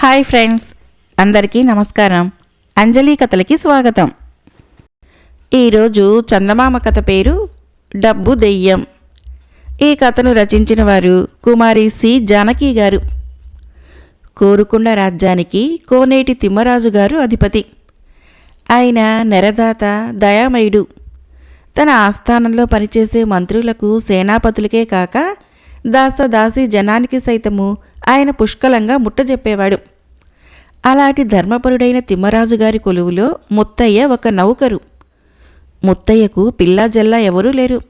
Hi friends అందరికీ నమస్కారం. అంజలి కథలకి స్వాగతం. ఈరోజు చందమామ కథ పేరు డబ్బు దెయ్యం. ఈ కథను రచించిన వారు కుమారి సి. జానకి గారు. కోరుకుండ రాజ్యానికి కోనేటి తిమ్మరాజు గారు అధిపతి. ఆయన నెరదాత దయామయుడు. తన ఆస్థానంలో పనిచేసే మంత్రులకు సేనాపతులకే కాక దాసదాసి జనానికి సైతము ఆయన పుష్కలంగా ముట్టజెప్పేవాడు అలాంటి ధర్మపరుడైన తిమ్మరాజు గారి కొలువులో ముత్తయ్య ఒక నౌకరు. ముత్తయ్యకు పిల్లా జల్లా ఎవరూ లేరు.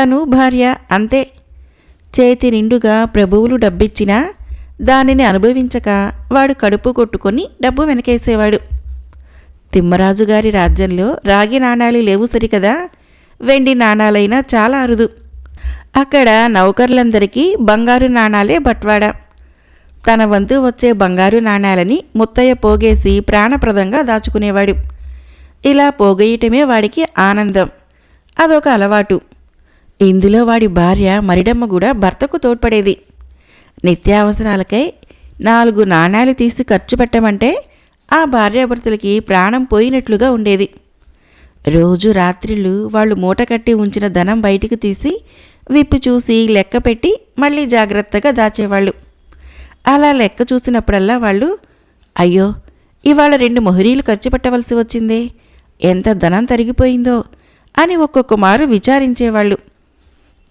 తను భార్య అంతే. చేతి నిండుగా ప్రభువులు డబ్బిచ్చినా దానిని అనుభవించక వాడు కడుపు కొట్టుకొని డబ్బు వెనకేసేవాడు. తిమ్మరాజు గారి రాజ్యంలో రాగి నాణాలు లేవు సరికదా? వెండి నాణాలైనా చాలా అరుదు. అక్కడ నౌకర్లందరికీ బంగారు నాణాలే బట్వాడా? తన వంతు వచ్చే బంగారు నాణాలని ముత్తయ్య పోగేసి ప్రాణప్రదంగా దాచుకునేవాడు. ఇలా పోగేయటమే వాడికి ఆనందం. అదొక అలవాటు. ఇందులో వాడి భార్య మరిడమ్మ కూడా భర్తకు తోడ్పడేది. నిత్యావసరాలకై నాలుగు నాణాలు తీసి ఖర్చు పెట్టమంటే ఆ భార్యాభర్తలకి ప్రాణం పోయినట్లుగా ఉండేది. రోజు రాత్రిళ్ళు వాళ్ళు మూట కట్టి ఉంచిన ధనం బయటికి తీసి విప్పి చూసి లెక్క పెట్టి మళ్ళీ జాగ్రత్తగా దాచేవాళ్ళు. అలా లెక్క చూసినప్పుడల్లా వాళ్ళు అయ్యో ఇవాళ రెండు మొహరీలు ఖర్చు పెట్టవలసి వచ్చిందే. ఎంత ధనం తరిగిపోయిందో అని ఒక్కొక్క మారు విచారించేవాళ్ళు.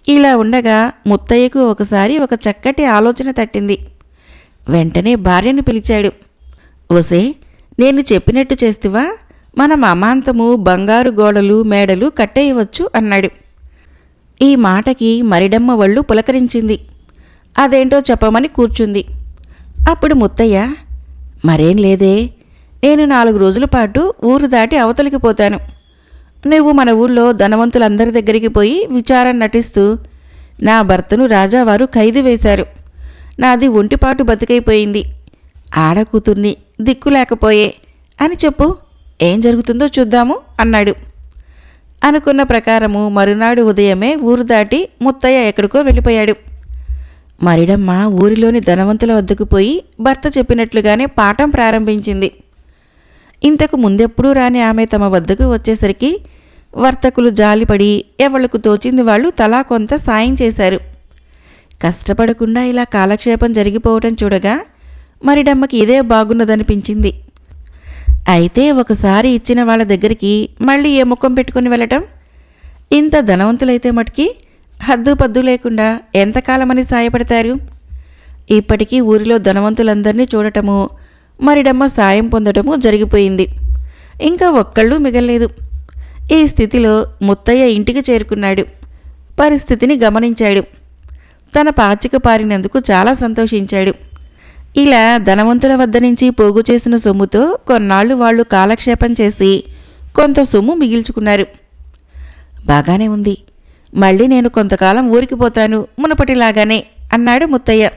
ఇలా ఉండగా ముత్తయ్యకు ఒకసారి ఒక చక్కటి ఆలోచన తట్టింది. వెంటనే భార్యను పిలిచాడు. ఓసే నేను చెప్పినట్టు చేస్తువా? మన మమాంతము బంగారు గోడలు మేడలు కట్టేయవచ్చు అన్నాడు. ఈ మాటకి మరిడమ్మ వళ్ళు పులకరించింది. అదేంటో చెప్పమని కూర్చుంది. అప్పుడు ముత్తయ్య మరేం లేదే నేను నాలుగు రోజుల పాటు ఊరు దాటి అవతలికి పోతాను. నువ్వు మన ఊళ్ళో ధనవంతులందరి దగ్గరికి పోయి విచారం నటిస్తూ నా భర్తను రాజావారు ఖైదు వేశారు. నాది ఒంటిపాటు బతికైపోయింది. ఆడకూతుర్ని దిక్కు లేకపోయే అని చెప్పు. ఏం జరుగుతుందో చూద్దాము అన్నాడు. అనుకున్న ప్రకారము మరునాడు ఉదయమే ఊరు దాటి ముత్తయ్య ఎక్కడికో వెళ్ళిపోయాడు. మరిడమ్మ ఊరిలోని ధనవంతుల వద్దకు పోయి భర్త చెప్పినట్లుగానే పాఠం ప్రారంభించింది. ఇంతకు ముందెప్పుడూ రాని ఆమె తమ వద్దకు వచ్చేసరికి వర్తకులు జాలిపడి ఎవళ్ళకు తోచింది వాళ్ళు తలా కొంత సాయం చేశారు. కష్టపడకుండా ఇలా కాలక్షేపం జరిగిపోవటం చూడగా మరిడమ్మకి ఇదే బాగున్నదనిపించింది. అయితే ఒకసారి ఇచ్చిన వాళ్ళ దగ్గరికి మళ్ళీ ఏ ముఖం పెట్టుకుని వెళ్ళటం? ఇంత ధనవంతులైతే మటుకి హద్దు పద్దు లేకుండా ఎంతకాలమని సాయపడతారు? ఇప్పటికీ ఊరిలో ధనవంతులందరినీ చూడటము మరిడమ్మ సాయం పొందటము జరిగిపోయింది. ఇంకా ఒక్కళ్ళు మిగలలేదు. ఈ స్థితిలో ముత్తయ్య ఇంటికి చేరుకున్నాడు. పరిస్థితిని గమనించాడు. తన పాచిక పారినందుకు చాలా సంతోషించాడు. ఇలా ధనవంతుల వద్ద నుంచి పోగు చేసిన సొమ్ముతో కొన్నాళ్ళు వాళ్ళు కాలక్షేపం చేసి కొంత సొమ్ము మిగిల్చుకున్నారు. బాగానే ఉంది. మళ్ళీ నేను కొంతకాలం ఊరికి పోతాను మునపటిలాగానే అన్నాడు ముత్తయ్య.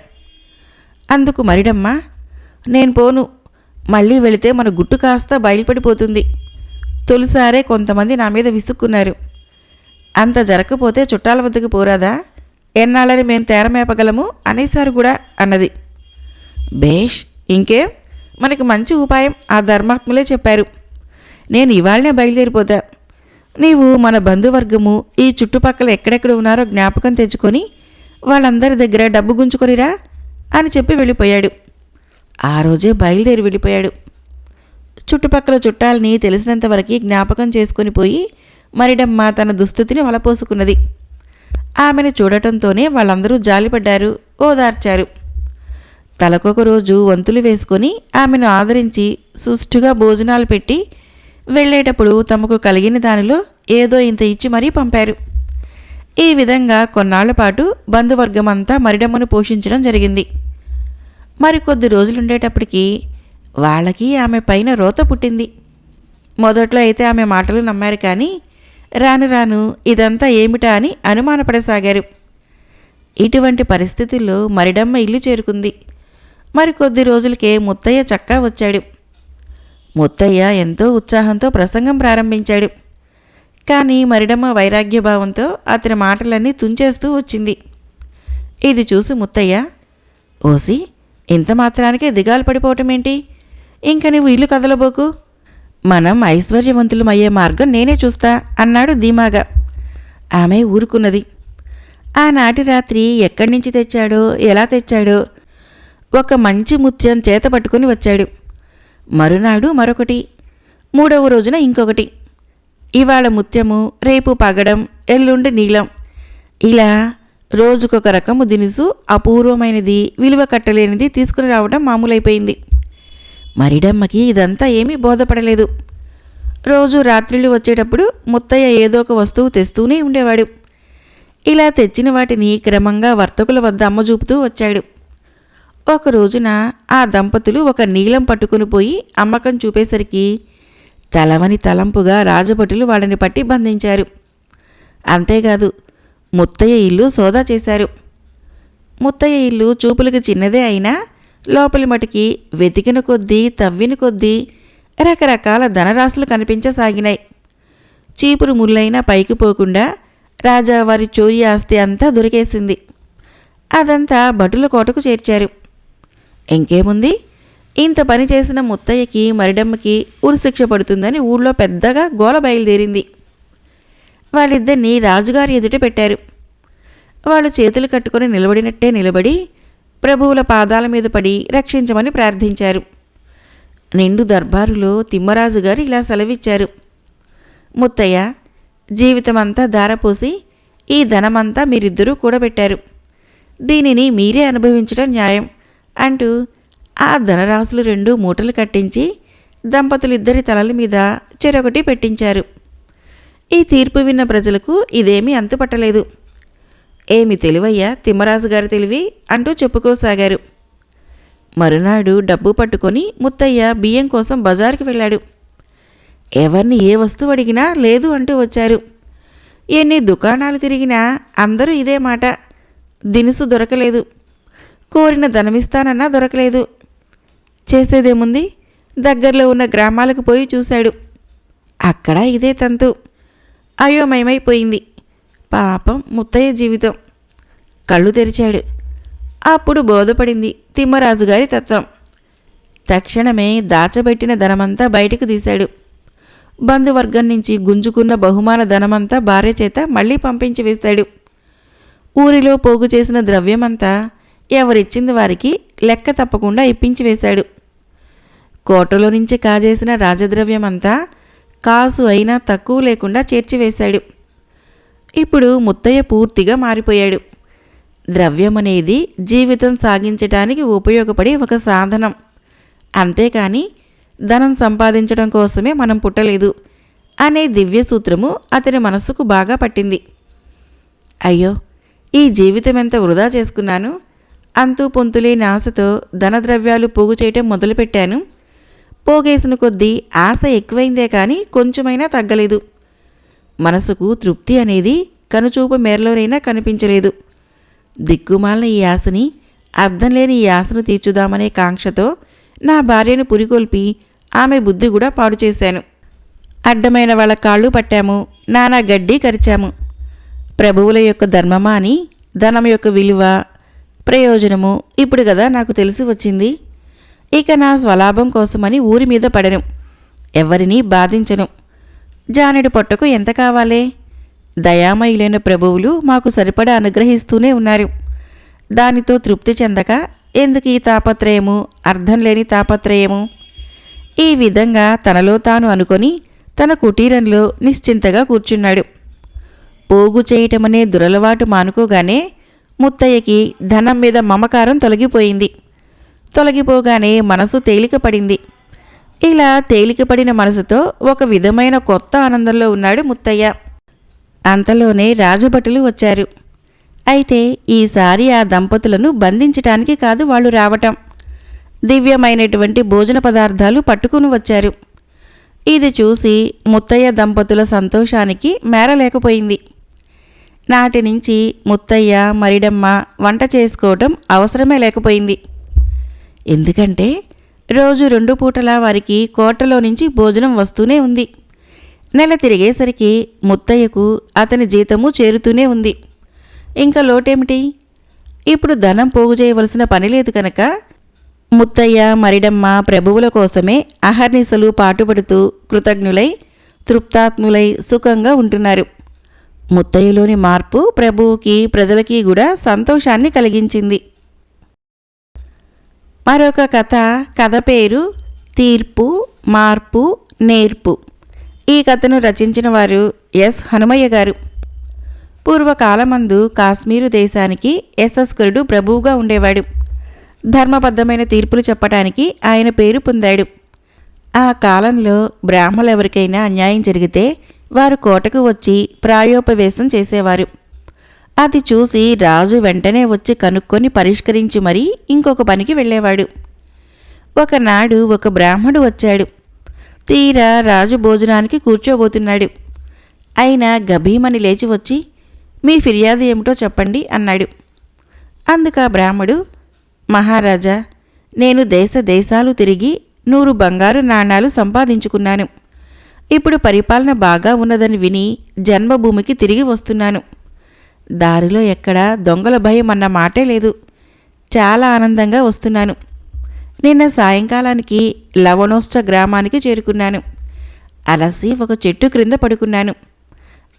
అందుకు మరిడమ్మ నేను పోను మళ్ళీ వెళితే మన గుట్టు కాస్త బయలుపడిపోతుంది. తొలిసారే కొంతమంది నా మీద విసుక్కున్నారు. అంత జరగకపోతే చుట్టాల వద్దకు పోరాదా? ఎన్నాళ్ళని మేము తేరమేపగలము అనేసారు కూడా అన్నది. బేష్ ఇంకేం? మనకి మంచి ఉపాయం ఆ ధర్మాత్ములే చెప్పారు. నేను ఇవాళనే బయలుదేరిపోతా. నీవు మన బంధువర్గము ఈ చుట్టుపక్కల ఎక్కడెక్కడ ఉన్నారో జ్ఞాపకం తెచ్చుకొని వాళ్ళందరి దగ్గర డబ్బు గుంజుకొనిరా అని చెప్పి వెళ్ళిపోయాడు. ఆ రోజే బయలుదేరి వెళ్ళిపోయాడు. చుట్టుపక్కల చుట్టాలని తెలిసినంతవరకు జ్ఞాపకం చేసుకొని పోయి మరిడమ్మ తన దుస్థితిని వలపోసుకున్నది. ఆమెను చూడటంతోనే వాళ్ళందరూ జాలిపడ్డారు ఓదార్చారు. తలకొక రోజు వంతులు వేసుకొని ఆమెను ఆదరించి సుష్టుగా భోజనాలు పెట్టి వెళ్ళేటప్పుడు తమకు కలిగిన దానిలో ఏదో ఇంత ఇచ్చి మరీ పంపారు. ఈ విధంగా కొన్నాళ్ళ పాటు బంధువర్గమంతా మరిడమ్మను పోషించడం జరిగింది. మరికొద్ది రోజులుండేటప్పటికీ వాళ్ళకి ఆమె పైన రోత పుట్టింది. మొదట్లో అయితే ఆమె మాటలు నమ్మారు కానీ రాను రాను ఇదంతా ఏమిటా అని అనుమానపడసాగారు. ఇటువంటి పరిస్థితుల్లో మరిడమ్మ ఇల్లు చేరుకుంది. మరికొద్ది రోజులకే ముత్తయ్య చక్కా వచ్చాడు. ముత్తయ్య ఎంతో ఉత్సాహంతో ప్రసంగం ప్రారంభించాడు. కానీ మరిడమ్మ వైరాగ్యభావంతో అతని మాటలన్నీ తుంచేస్తూ వచ్చింది. ఇది చూసి ముత్తయ్య ఓసి ఇంత మాత్రానికే దిగాలు పడిపోవటం ఏంటి ఇంక నువ్వు ఇల్లు కదలబోకు? మనం ఐశ్వర్యవంతులమయ్యే మార్గం నేనే చూస్తా అన్నాడు ధీమాగా. ఆమె ఊరుకున్నది. ఆనాటి రాత్రి ఎక్కడి నుంచి తెచ్చాడో ఎలా తెచ్చాడో ఒక మంచి ముత్యం చేత పట్టుకుని వచ్చాడు. మరునాడు మరొకటి. మూడవ రోజున ఇంకొకటి. ఇవాళ ముత్యము రేపు పగడం ఎల్లుండి నీలం. ఇలా రోజుకొక రకము దినుసు అపూర్వమైనది విలువ కట్టలేనిది తీసుకుని రావడం మామూలైపోయింది. మరిడమ్మకి ఇదంతా ఏమీ బోధపడలేదు. రోజు రాత్రిళ్ళు వచ్చేటప్పుడు ముత్తయ్య ఏదో ఒక వస్తువు తెస్తూనే ఉండేవాడు. ఇలా తెచ్చిన వాటిని క్రమంగా వర్తకుల వద్ద అమ్మ చూపుతూ వచ్చాడు. ఒక రోజున ఆ దంపతులు ఒక నీలం పట్టుకుని పోయి అమ్మకం చూపేసరికి తలవని తలంపుగా రాజభటులు వాళ్ళని పట్టి బంధించారు. అంతేకాదు ముత్తయ్య ఇల్లు సోదా చేశారు. ముత్తయ్య ఇల్లు చూపులకు చిన్నదే అయినా లోపలి మటుకి వెతికిన కొద్దీ తవ్విన కొద్దీ రకరకాల ధనరాశులు కనిపించసాగినాయి. చీపురు ముళ్ళైనా పైకి పోకుండా రాజావారి చోరీ ఆస్తి అంతా దొరికేసింది. అదంతా భటుల కోటకు చేర్చారు. ఇంకేముంది? ఇంత పని చేసిన ముత్తయ్యకి మరిడమ్మకి ఉరిశిక్ష పడుతుందని ఊళ్ళో పెద్దగా గోల బయలుదేరింది. వాళ్ళిద్దరినీ రాజుగారి ఎదుట పెట్టారు. వాళ్ళు చేతులు కట్టుకొని నిలబడినట్టే నిలబడి ప్రభువుల పాదాల మీద పడి రక్షించమని ప్రార్థించారు. నిండు దర్బారులో తిమ్మరాజు గారు ఇలా సెలవిచ్చారు. ముత్తయ్య జీవితమంతా ధారపోసి ఈ ధనమంతా మీరిద్దరూ కూడబెట్టారు. దీనిని మీరే అనుభవించడం న్యాయం. అంటూ ఆ ధనరాశులు రెండు మూటలు కట్టించి దంపతులిద్దరి తలల మీద చెరొకటి పెట్టించారు. ఈ తీర్పు విన్న ప్రజలకు ఇదేమీ అంతుపట్టలేదు. ఏమి తెలివయ్యా? తిమ్మరాజు గారి తెలివి అంటూ చెప్పుకోసాగారు. మరునాడు డబ్బు పట్టుకొని ముత్తయ్య బియ్యం కోసం బజారుకి వెళ్ళాడు. ఎవరిని ఏ వస్తువు అడిగినా లేదు అంటూ వచ్చారు. ఎన్ని దుకాణాలు తిరిగినా అందరూ ఇదే మాట. దినుసు దొరకలేదు. కోరిన ధనమిస్తానన్నా దొరకలేదు. చేసేదేముంది? దగ్గరలో ఉన్న గ్రామాలకు పోయి చూశాడు. అక్కడ ఇదే తంతు. అయోమయమైపోయింది. పాపం ముత్తయ్య జీవితం. కళ్ళు తెరిచాడు. అప్పుడు బోధపడింది తిమ్మరాజు గారి తత్వం. తక్షణమే దాచబెట్టిన ధనమంతా బయటకు తీశాడు. బంధువర్గం నుంచి గుంజుకున్న బహుమాన ధనమంతా భార్య చేత మళ్ళీ పంపించి వేశాడు. ఊరిలో పోగు చేసిన ద్రవ్యమంతా ఎవరిచ్చింది వారికి లెక్క తప్పకుండా ఇప్పించి వేశాడు. కోటలో నుంచి కాజేసిన రాజద్రవ్యమంతా కాసు అయినా తక్కువ లేకుండా చేర్చివేశాడు ఇప్పుడు ముత్తయ్య పూర్తిగా మారిపోయాడు. ద్రవ్యం అనేది జీవితం సాగించటానికి ఉపయోగపడే ఒక సాధనం. అంతేకాని ధనం సంపాదించడం కోసమే మనం పుట్టలేదు అనే దివ్య సూత్రము అతని మనస్సుకు బాగా పట్టింది. అయ్యో ఈ జీవితం ఎంత వృధా చేసుకున్నాను? అంతు పొంతులేని ఆశతో ధనద్రవ్యాలు పోగు చేయటం మొదలుపెట్టాను. పోగేసిన కొద్దీ ఆశ ఎక్కువైందే కానీ కొంచెమైనా తగ్గలేదు. మనసుకు తృప్తి అనేది కనుచూపు మేరలోనైనా కనిపించలేదు. దిక్కుమాలిన ఈ ఆశని అర్థం లేని ఈ ఆశను తీర్చుదామనే కాంక్షతో నా భార్యను పురికొల్పి ఆమె బుద్ధి కూడా పాడు చేశాను. అడ్డమైన వాళ్ళ కాళ్ళు పట్టాము నానా గడ్డి కరిచాము. ప్రభువుల యొక్క ధర్మమా అని ధనం యొక్క విలువ ప్రయోజనము. ఇప్పుడు కదా నాకు తెలిసి వచ్చింది. ఇక నా స్వలాభం కోసమని ఊరి మీద పడను. ఎవరినీ బాధించను. జానెడు పొట్టకు ఎంత కావాలే? దయామయులైన ప్రభువులు మాకు సరిపడా అనుగ్రహిస్తూనే ఉన్నారు. దానితో తృప్తి చెందక ఎందుకు ఈ తాపత్రయము? అర్థం లేని తాపత్రయము. ఈ విధంగా తనలో తాను అనుకొని తన కుటీరంలో నిశ్చింతగా కూర్చున్నాడు. పోగు చేయటమనే దురలవాటు మానుకోగానే ముత్తయ్యకి ధనం మీద మమకారం తొలగిపోయింది. తొలగిపోగానే మనసు తేలికపడింది. ఇలా తేలికపడిన మనసుతో ఒక విధమైన కొత్త ఆనందంలో ఉన్నాడు ముత్తయ్య. అంతలోనే రాజభటులు వచ్చారు. అయితే ఈసారి ఆ దంపతులను బంధించటానికి కాదు వాళ్ళు రావటం. దివ్యమైనటువంటి భోజన పదార్థాలు పట్టుకుని వచ్చారు. ఇది చూసి ముత్తయ్య దంపతుల సంతోషానికి మేరలేకపోయింది. నాటి నుంచి ముత్తయ్య మరిడమ్మ వంట చేసుకోవటం అవసరమే లేకపోయింది. ఎందుకంటే రోజు రెండు పూటలా వారికి కోటలో నుంచి భోజనం వస్తూనే ఉంది. నెల తిరిగేసరికి ముత్తయ్యకు అతని జీతము చేరుతూనే ఉంది. ఇంకా లోటేమిటి? ఇప్పుడు ధనం పోగు చేయవలసిన పని లేదు కనుక ముత్తయ్య మరిడమ్మ ప్రభువుల కోసమే అహర్నిశలు పాటుపడుతూ కృతజ్ఞులై తృప్తాత్ములై సుఖంగా ఉంటున్నారు. ముత్తయ్యలోని మార్పు ప్రభువుకి ప్రజలకి కూడా సంతోషాన్ని కలిగించింది. మరొక కథ కథ పేరు తీర్పు మార్పు నేర్పు. ఈ కథను రచించిన వారు ఎస్. హనుమయ్య గారు. పూర్వకాలమందు కాశ్మీరు దేశానికి యశస్కరుడు ప్రభువుగా ఉండేవాడు. ధర్మబద్ధమైన తీర్పులు చెప్పటానికి ఆయన పేరు పొందాడు. ఆ కాలంలో బ్రాహ్మలు ఎవరికైనా అన్యాయం జరిగితే వారు కోటకు వచ్చి ప్రాయోపవేశం చేసేవారు. అది చూసి రాజు వెంటనే వచ్చి కనుక్కొని పరిష్కరించి మరీ ఇంకొక పనికి వెళ్ళేవాడు. ఒకనాడు ఒక బ్రాహ్మడు వచ్చాడు. తీరా రాజు భోజనానికి కూర్చోబోతున్నాడు. అయినా గభీమని లేచి వచ్చి మీ ఫిర్యాదు ఏమిటో చెప్పండి అన్నాడు. అందుక బ్రాహ్మడు మహారాజా నేను దేశ దేశాలు తిరిగి నూరు బంగారు నాణాలు సంపాదించుకున్నాను. ఇప్పుడు పరిపాలన బాగా ఉన్నదని విని జన్మభూమికి తిరిగి వస్తున్నాను. దారిలో ఎక్కడా దొంగల భయం అన్న మాటే లేదు. చాలా ఆనందంగా వస్తున్నాను. నిన్న సాయంకాలానికి లవణోత్స గ్రామానికి చేరుకున్నాను. అలసి ఒక చెట్టు క్రింద పడుకున్నాను.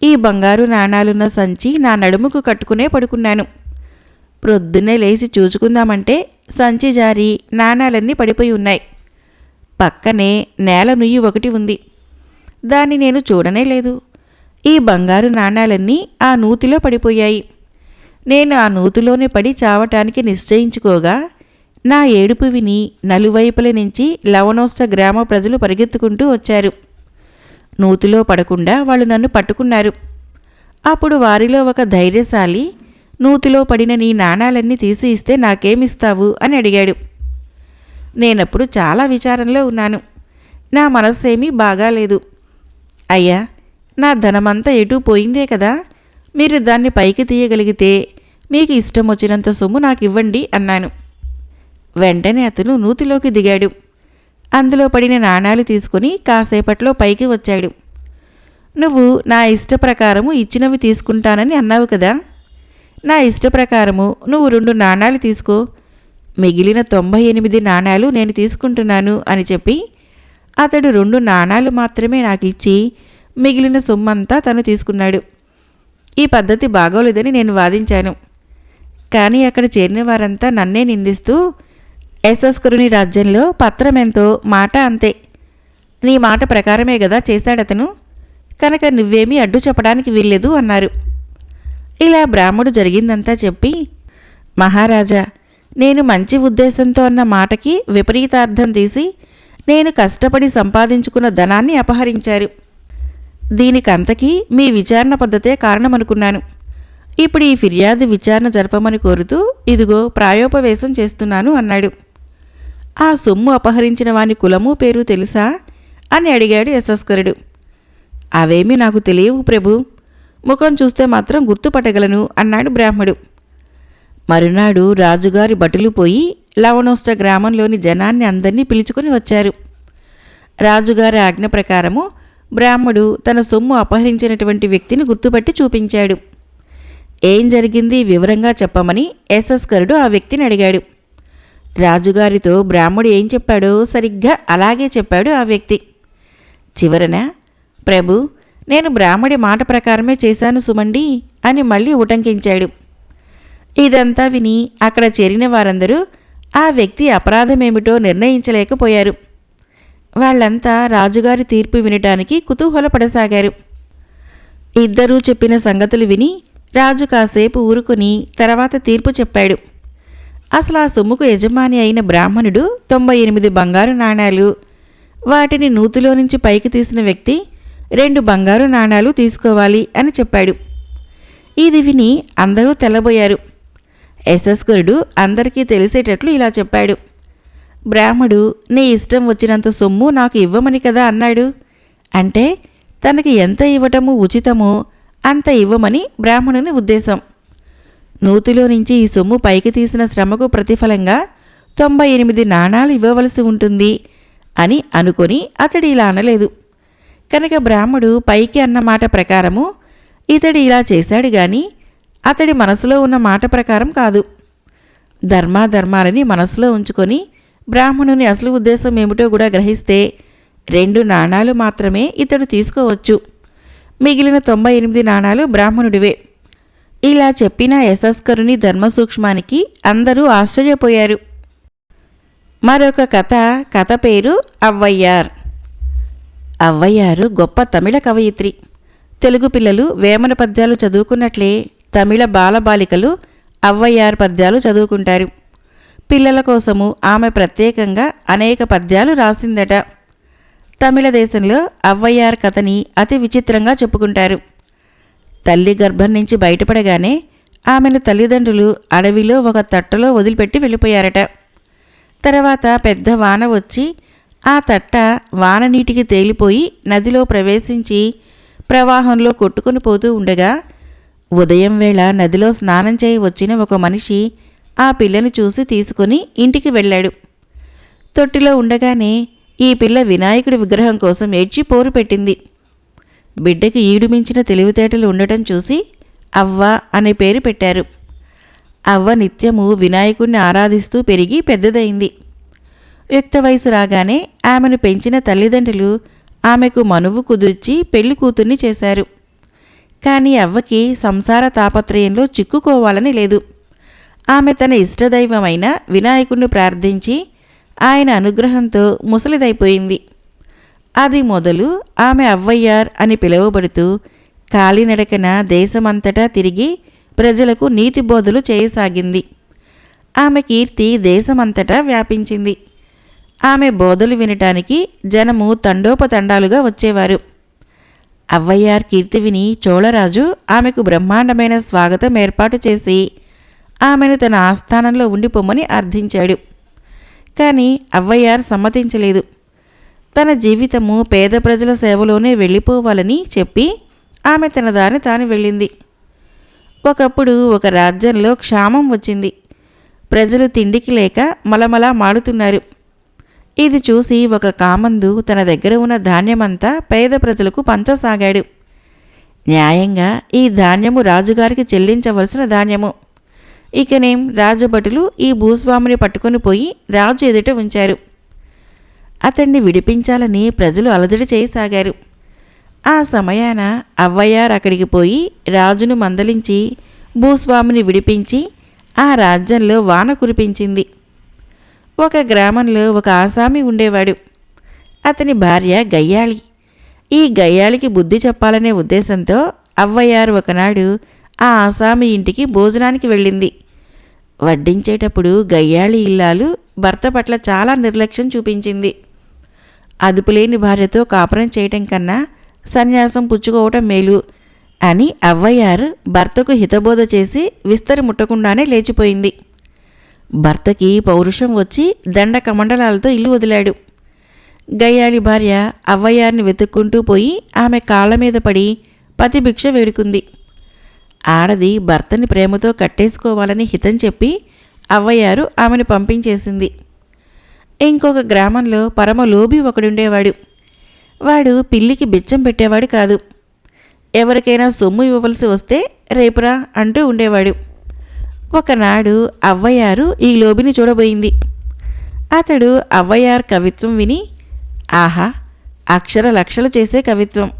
ఈ బంగారు నాణాలున్న సంచి నా నడుముకు కట్టుకునే పడుకున్నాను. ప్రొద్దున్నే లేచి చూచుకుందామంటే సంచి జారి నాణాలన్నీ పడిపోయి ఉన్నాయి. పక్కనే నేల నుయ్యి ఒకటి ఉంది. దాన్ని నేను చూడనే లేదు. ఈ బంగారు నాణాలన్నీ ఆ నూతిలో పడిపోయాయి. నేను ఆ నూతిలోనే పడి చావటానికి నిశ్చయించుకోగా నా ఏడుపు విని నలువైపుల నుంచి లవణోత్స గ్రామ ప్రజలు పరిగెత్తుకుంటూ వచ్చారు. నూతిలో పడకుండా వాళ్ళు నన్ను పట్టుకున్నారు. అప్పుడు వారిలో ఒక ధైర్యశాలి నూతిలో పడిన నీ నాణాలన్నీ తీసి ఇస్తే నాకేమిస్తావు? అని అడిగాడు. నేనప్పుడు చాలా విచారంలో ఉన్నాను. నా మనస్సేమీ బాగాలేదు. అయ్యా నా ధనమంతా ఎటూ పోయిందే కదా? మీరు దాన్ని పైకి తీయగలిగితే మీకు ఇష్టం వచ్చినంత సొమ్ము నాకు ఇవ్వండి అన్నాను. వెంటనే అతను నూతిలోకి దిగాడు. అందులో పడిన నాణాలు తీసుకుని కాసేపట్లో పైకి వచ్చాడు. నువ్వు నా ఇష్ట ప్రకారము ఇచ్చినవి తీసుకుంటానని అన్నావు కదా? నా ఇష్ట ప్రకారము నువ్వు రెండు నాణాలు తీసుకో. మిగిలిన తొంభై ఎనిమిది నాణాలు నేను తీసుకుంటున్నాను అని చెప్పి అతడు రెండు నాణాలు మాత్రమే నాకు ఇచ్చి మిగిలిన సొమ్మంతా తను తీసుకున్నాడు. ఈ పద్ధతి బాగోలేదని నేను వాదించాను. కానీ అక్కడ చేరిన వారంతా నన్నే నిందిస్తూ యశస్కరుని రాజ్యంలో పత్రం ఎంతో మాట అంతే. నీ మాట ప్రకారమే కదా చేశాడతను. కనుక నువ్వేమీ అడ్డు చెప్పడానికి వీల్లేదు అన్నారు. ఇలా బ్రాహ్మడు జరిగిందంతా చెప్పి మహారాజా నేను మంచి ఉద్దేశంతో అన్న మాటకి విపరీతార్థం తీసి నేను కష్టపడి సంపాదించుకున్న ధనాన్ని అపహరించారు. దీనికంతకీ మీ విచారణ పద్ధతే కారణమనుకున్నాను. ఇప్పుడు ఈ ఫిర్యాదు విచారణ జరపమని కోరుతూ ఇదిగో ప్రాయోపవేశం చేస్తున్నాను అన్నాడు. ఆ సొమ్ము అపహరించిన వాని కులము పేరు తెలుసా? అని అడిగాడు యశస్కరుడు. అవేమీ నాకు తెలియవు ప్రభు. ముఖం చూస్తే మాత్రం గుర్తుపట్టగలను అన్నాడు బ్రాహ్మడు. మరునాడు రాజుగారి బటులు పోయి లవణోష్ట గ్రామంలోని జనాన్ని అందరినీ పిలుచుకొని వచ్చారు. రాజుగారి ఆజ్ఞ ప్రకారము బ్రాహ్మడు తన సొమ్ము అపహరించినటువంటి వ్యక్తిని గుర్తుపట్టి చూపించాడు. ఏం జరిగింది వివరంగా చెప్పమని ఎస్ఎస్కరుడు ఆ వ్యక్తిని అడిగాడు. రాజుగారితో బ్రాహ్మడు ఏం చెప్పాడో సరిగ్గా అలాగే చెప్పాడు ఆ వ్యక్తి. చివరన ప్రభు నేను బ్రాహ్మడి మాట ప్రకారమే చేశాను సుమండి అని మళ్ళీ ఉటంకించాడు. ఇదంతా విని అక్కడ చేరిన వారందరూ ఆ వ్యక్తి అపరాధమేమిటో నిర్ణయించలేకపోయారు. వాళ్ళంతా రాజుగారి తీర్పు వినటానికి కుతూహలపడసాగారు. ఇద్దరూ చెప్పిన సంగతులు విని రాజు కాసేపు ఊరుకుని తర్వాత తీర్పు చెప్పాడు. అసలు ఆ సొమ్ముకు యజమాని అయిన బ్రాహ్మణుడు తొంభై ఎనిమిది బంగారు నాణాలు వాటిని నూతిలో నుంచి పైకి తీసిన వ్యక్తి రెండు బంగారు నాణాలు తీసుకోవాలి అని చెప్పాడు. ఇది విని అందరూ తెల్లబోయారు. యశస్కరుడు అందరికీ తెలిసేటట్లు ఇలా చెప్పాడు. బ్రాహ్మడు నీ ఇష్టం వచ్చినంత సొమ్ము నాకు ఇవ్వమని కదా అన్నాడు. అంటే తనకి ఎంత ఇవ్వటము ఉచితమో అంత ఇవ్వమని బ్రాహ్మణుని ఉద్దేశం. నూతిలో నుంచి ఈ సొమ్ము పైకి తీసిన శ్రమకు ప్రతిఫలంగా తొంభై ఎనిమిది నాణాలు ఇవ్వవలసి ఉంటుంది అని అనుకొని అతడు ఇలా అనలేదు. కనుక బ్రాహ్మడు పైకి అన్న మాట ప్రకారము ఇతడు ఇలా చేశాడు గాని అతడి మనసులో ఉన్న మాట ప్రకారం కాదు. ధర్మాధర్మాలని మనసులో ఉంచుకొని బ్రాహ్మణుని అసలు ఉద్దేశం ఏమిటో కూడా గ్రహిస్తే రెండు నాణాలు మాత్రమే ఇతడు తీసుకోవచ్చు. మిగిలిన తొంభై ఎనిమిది నాణాలు బ్రాహ్మణుడివే. ఇలా చెప్పిన యశస్కరుని ధర్మసూక్ష్మానికి అందరూ ఆశ్చర్యపోయారు. మరొక కథ కథ పేరు అవ్వయ్యార్. అవ్వయ్యారు గొప్ప తమిళ కవయిత్రి. తెలుగు పిల్లలు వేమన పద్యాలు చదువుకున్నట్లే తమిళ బాలబాలికలు అవ్వయ్యార్ పద్యాలు చదువుకుంటారు. పిల్లల కోసము ఆమె ప్రత్యేకంగా అనేక పద్యాలు రాసిందట. తమిళ దేశంలో అవ్వయ్యార్ కథని అతి విచిత్రంగా చెప్పుకుంటారు. తల్లి గర్భం నుంచి బయటపడగానే ఆమెను తల్లిదండ్రులు అడవిలో ఒక తట్టలో వదిలిపెట్టి వెళ్ళిపోయారట. తర్వాత పెద్ద వాన వచ్చి ఆ తట్ట వాన నీటికి తేలిపోయి నదిలో ప్రవేశించి ప్రవాహంలో కొట్టుకుని పోతూ ఉండగా ఉదయం వేళ నదిలో స్నానం చేయి వచ్చిన ఒక మనిషి ఆ పిల్లను చూసి తీసుకుని ఇంటికి వెళ్ళాడు. తొట్టిలో ఉండగానే ఈ పిల్ల వినాయకుడి విగ్రహం కోసం ఏడ్చి పోరు పెట్టింది. బిడ్డకి ఈడుమించిన తెలివితేటలు ఉండటం చూసి అవ్వ అనే పేరు పెట్టారు. అవ్వ నిత్యము వినాయకుడిని ఆరాధిస్తూ పెరిగి పెద్దదైంది. యుక్త వయసు రాగానే ఆమెను పెంచిన తల్లిదండ్రులు ఆమెకు మనువు కుదుర్చి పెళ్ళి కూతుర్ని చేశారు. కానీ అవ్వకి సంసార తాపత్రయంలో చిక్కుకోవాలని లేదు. ఆమె తన ఇష్టదైవమైన వినాయకుణ్ణి ప్రార్థించి ఆయన అనుగ్రహంతో ముసలిదైపోయింది. అది మొదలు ఆమె అవ్వయ్యార్ అని పిలువబడుతూ కాలినడకన దేశమంతటా తిరిగి ప్రజలకు నీతి బోధలు చేయసాగింది. ఆమె కీర్తి దేశమంతటా వ్యాపించింది. ఆమె బోధలు వినటానికి జనము తండోపతండాలుగా వచ్చేవారు. అవ్వయ్యార్ కీర్తి విని చోళరాజు ఆమెకు బ్రహ్మాండమైన స్వాగతం ఏర్పాటు చేసి ఆమెను తన ఆస్థానంలో ఉండిపోమని అర్థించాడు. కానీ అవ్వయ్యార్ సమ్మతించలేదు. తన జీవితము పేద ప్రజల సేవలోనే వెళ్ళిపోవాలని చెప్పి ఆమె తన దారి తాను వెళ్ళింది. ఒకప్పుడు ఒక రాజ్యంలో క్షామం వచ్చింది. ప్రజలు తిండికి లేక మలమలా మాడుతున్నారు. ఇది చూసి ఒక కామందు తన దగ్గర ఉన్న ధాన్యమంతా పేద ప్రజలకు పంచసాగాడు. న్యాయంగా ఈ ధాన్యము రాజుగారికి చెల్లించవలసిన ధాన్యము. ఇకనేం రాజభటులు ఈ భూస్వామిని పట్టుకొని పోయి రాజు ఎదుట ఉంచారు. అతన్ని విడిపించాలని ప్రజలు అలజడి చేయసాగారు. ఆ సమయాన అవ్వయ్యారు అక్కడికి పోయి రాజును మందలించి భూస్వామిని విడిపించి ఆ రాజ్యంలో వాన కురిపించింది. ఒక గ్రామంలో ఒక ఆసామి ఉండేవాడు. అతని భార్య గయ్యాళి. ఈ గయ్యాళికి బుద్ధి చెప్పాలనే ఉద్దేశంతో అవ్వయ్యారు ఒకనాడు ఆ ఆసామి ఇంటికి భోజనానికి వెళ్ళింది. వడ్డించేటప్పుడు గయ్యాళి ఇల్లాలు భర్త పట్ల చాలా నిర్లక్ష్యం చూపించింది. అదుపులేని భార్యతో కాపురం చేయటం కన్నా సన్యాసం పుచ్చుకోవటం మేలు అని అవ్వయ్యారు భర్తకు హితబోధ చేసి విస్తరి ముట్టకుండానే లేచిపోయింది. భర్తకి పౌరుషం వచ్చి దండ కమండలాలతో ఇల్లు వదిలాడు. గయ్యాలి భార్య అవ్వయ్యారిని వెతుక్కుంటూ పోయి ఆమె కాళ్ళ మీద పడి పతిభిక్ష వేడుకుంది. ఆడది భర్తని ప్రేమతో కట్టేసుకోవాలని హితం చెప్పి అవ్వయ్యారు ఆమెను పంపించేసింది. ఇంకొక గ్రామంలో పరమలోభి ఒకడుండేవాడు. వాడు పిల్లికి బిచ్చం పెట్టేవాడు కాదు. ఎవరికైనా సొమ్ము ఇవ్వవలసి వస్తే రేపురా అంటూ ఉండేవాడు. ఒకనాడు అవ్వయ్యారు ఈ లోబిని చూడబోయింది. అతడు అవ్వయ్యార్ కవిత్వం విని ఆహా అక్షర లక్షలు చేసే కవిత్వం.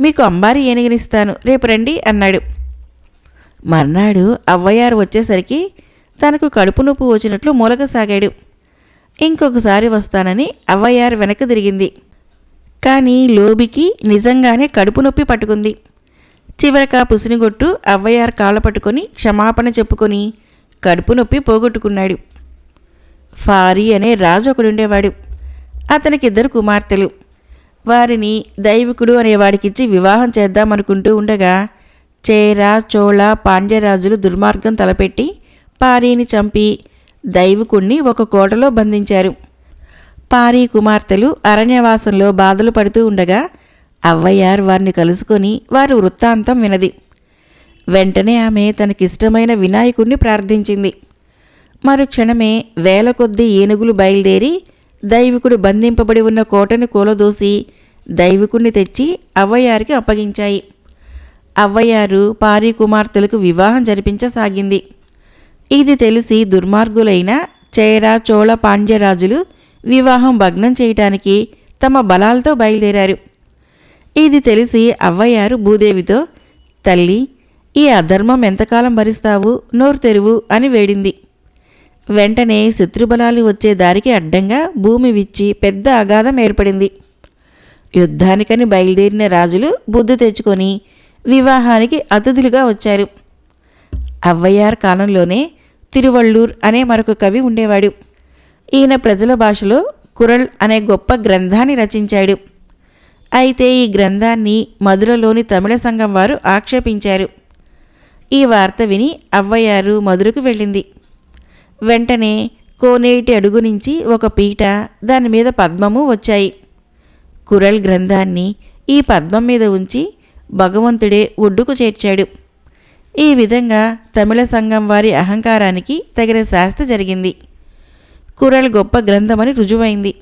మీకు అంబారి ఏనుగనిస్తాను. రేపు రండి అన్నాడు. మర్నాడు అవ్వయ్యారు వచ్చేసరికి తనకు కడుపు నొప్పి వచ్చినట్లు మూలకసాగాడు ఇంకొకసారి వస్తానని అవ్వయ్యారు వెనక్కి తిరిగింది. కానీ లోబికి నిజంగానే కడుపు నొప్పి పట్టుకుంది. చివరక పుసినిగొట్టు అవ్వయ్యారు కాళ్ళ పట్టుకొని క్షమాపణ చెప్పుకొని కడుపు నొప్పి పోగొట్టుకున్నాడు. ఫారీ అనే రాజు ఒకడుండేవాడు. అతనికి ఇద్దరు కుమార్తెలు. వారిని దైవికుడు అనేవాడికిచ్చి వివాహం చేద్దామనుకుంటూ ఉండగా చేర చోళ పాండ్యరాజులు దుర్మార్గం తలపెట్టి పారీని చంపి దైవకుణ్ణి ఒక కోటలో బంధించారు. పారీ కుమార్తెలు అరణ్యవాసంలో బాధలు పడుతూ ఉండగా అవ్వయ్యార్ వారిని కలుసుకొని వారి వృత్తాంతం వినది. వెంటనే ఆమె తనకిష్టమైన వినాయకుణ్ణి ప్రార్థించింది. మరుక్షణమే వేల కొద్దీ ఏనుగులు బయలుదేరి దైవికుడు బంధింపబడి ఉన్న కోటను కూలదోసి దైవికుణ్ణి తెచ్చి అవ్వయ్యారికి అప్పగించాయి. అవ్వయ్యారు పారీ కుమార్తెలకు వివాహం జరిపించసాగింది. ఇది తెలిసి దుర్మార్గులైన చేర చోళ పాండ్యరాజులు వివాహం భగ్నం చేయటానికి తమ బలాలతో బయలుదేరారు. ఇది తెలిసి అవ్వయ్యారు భూదేవితో తల్లి ఈ అధర్మం ఎంతకాలం భరిస్తావు? నోరు తెరువు అని వేడింది. వెంటనే శత్రుబలాలు వచ్చే దారికి అడ్డంగా భూమి విచ్చి పెద్ద అగాధం ఏర్పడింది. యుద్ధానికని బయలుదేరిన రాజులు బుద్ధి తెచ్చుకొని వివాహానికి అతిథులుగా వచ్చారు. అవ్వయార్ కాలంలోనే తిరువళ్ళూర్ అనే మరొక కవి ఉండేవాడు. ఈయన ప్రజల భాషలో కురళ్ అనే గొప్ప గ్రంథాన్ని రచించాడు. అయితే ఈ గ్రంథాన్ని మధురలోని తమిళ సంఘం వారు ఆక్షేపించారు. ఈ వార్త విని అవ్వయ్యారు మధురకు వెళ్ళింది. వెంటనే కోనేటి అడుగు నుంచి ఒక పీట దాని మీద పద్మము వచ్చాయి. కురల్ గ్రంథాన్ని ఈ పద్మం మీద ఉంచి భగవంతుడే ఒడ్డుకు చేర్చాడు. ఈ విధంగా తమిళ సంఘం వారి అహంకారానికి తగిన శాస్త్ర జరిగింది. కురల్ గొప్ప గ్రంథమని రుజువైంది.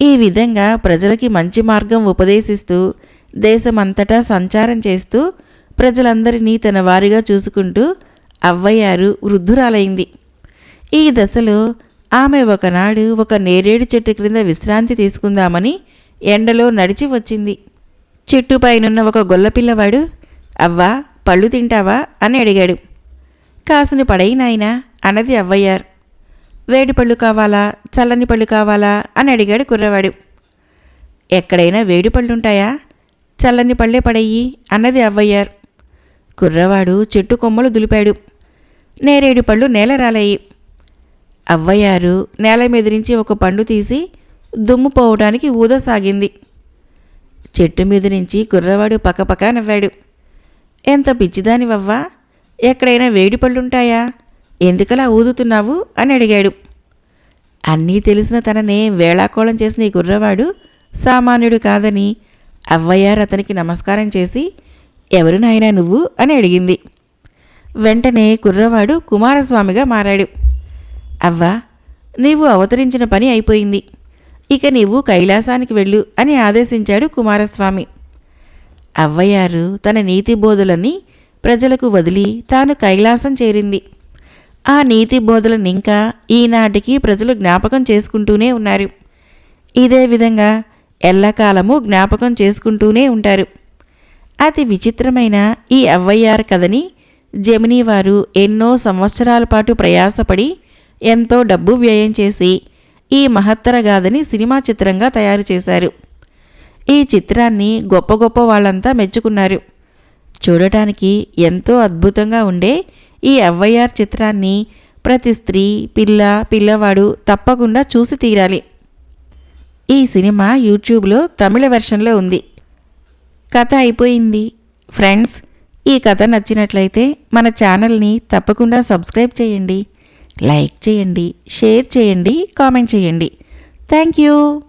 ఈ విధంగా ప్రజలకి మంచి మార్గం ఉపదేశిస్తూ దేశమంతటా సంచారం చేస్తూ ప్రజలందరినీ తన వారిగా చూసుకుంటూ అవ్వయ్యారు వృద్ధురాలైంది. ఈ దశలో ఆమె ఒకనాడు ఒక నేరేడు చెట్టు క్రింద విశ్రాంతి తీసుకుందామని ఎండలో నడిచి వచ్చింది. చెట్టు పైనున్న ఒక గొల్లపిల్లవాడు అవ్వా పళ్ళు తింటావా? అని అడిగాడు. కాసుని పడైనాయనా అన్నది అవ్వయ్యారు. వేడి పళ్ళు కావాలా? చల్లని పళ్ళు కావాలా? అని అడిగాడు కుర్రవాడు. ఎక్కడైనా వేడి పళ్ళుంటాయా? చల్లని పళ్ళే పడయ్యి అన్నది అవ్వయ్యారు. కుర్రవాడు చెట్టు కొమ్మలు దులిపాడు. నేరేడు పళ్ళు నేల రాలయ్యి అవ్వయ్యారు. నేల మీద నుంచి ఒక పండు తీసి దుమ్ము పోవడానికి ఊదసాగింది చెట్టు మీద నుంచి కుర్రవాడు పక్కపక్క నవ్వాడు. ఎంత పిచ్చిదానివవ్వా? ఎక్కడైనా వేడి పళ్ళుంటాయా? ఎందుకలా ఊదుతున్నావు అని అడిగాడు. అన్నీ తెలిసిన తననే వేళాకోళం చేసిన ఈ కుర్రవాడు సామాన్యుడు కాదని అవ్వయ్యారు అతనికి నమస్కారం చేసి ఎవరు నాయనా నువ్వు? అని అడిగింది. వెంటనే కుర్రవాడు కుమారస్వామిగా మారాడు. అవ్వా నీవు అవతరించిన పని అయిపోయింది. ఇక నీవు కైలాసానికి వెళ్ళు అని ఆదేశించాడు కుమారస్వామి. అవ్వయ్యారు తన నీతి బోధులని ప్రజలకు వదిలి తాను కైలాసం చేరింది. ఆ నీతి బోధలను ఇంకా ఈనాటికి ప్రజలు జ్ఞాపకం చేసుకుంటూనే ఉన్నారు. ఇదే విధంగా ఎల్లకాలము జ్ఞాపకం చేసుకుంటూనే ఉంటారు. అతి విచిత్రమైన ఈ అవ్వయ్యార్ కథని జమినీ వారు ఎన్నో సంవత్సరాల పాటు ప్రయాసపడి ఎంతో డబ్బు వ్యయం చేసి ఈ మహత్తర గాథని సినిమా చిత్రంగా తయారు చేశారు. ఈ చిత్రాన్ని గొప్ప గొప్ప వాళ్ళంతా మెచ్చుకున్నారు. చూడటానికి ఎంతో అద్భుతంగా ఉండే ఈ ఎవ్వైఆర్ చిత్రాన్ని ప్రతి స్త్రీ పిల్ల పిల్లవాడు తప్పకుండా చూసి తీరాలి. ఈ సినిమా యూట్యూబ్లో తమిళ వెర్షన్లో ఉంది. కథ అయిపోయింది. ఫ్రెండ్స్ ఈ కథ నచ్చినట్లయితే మన ఛానల్ని తప్పకుండా సబ్స్క్రైబ్ చేయండి. లైక్ చేయండి షేర్ చేయండి కామెంట్ చేయండి. Thank you.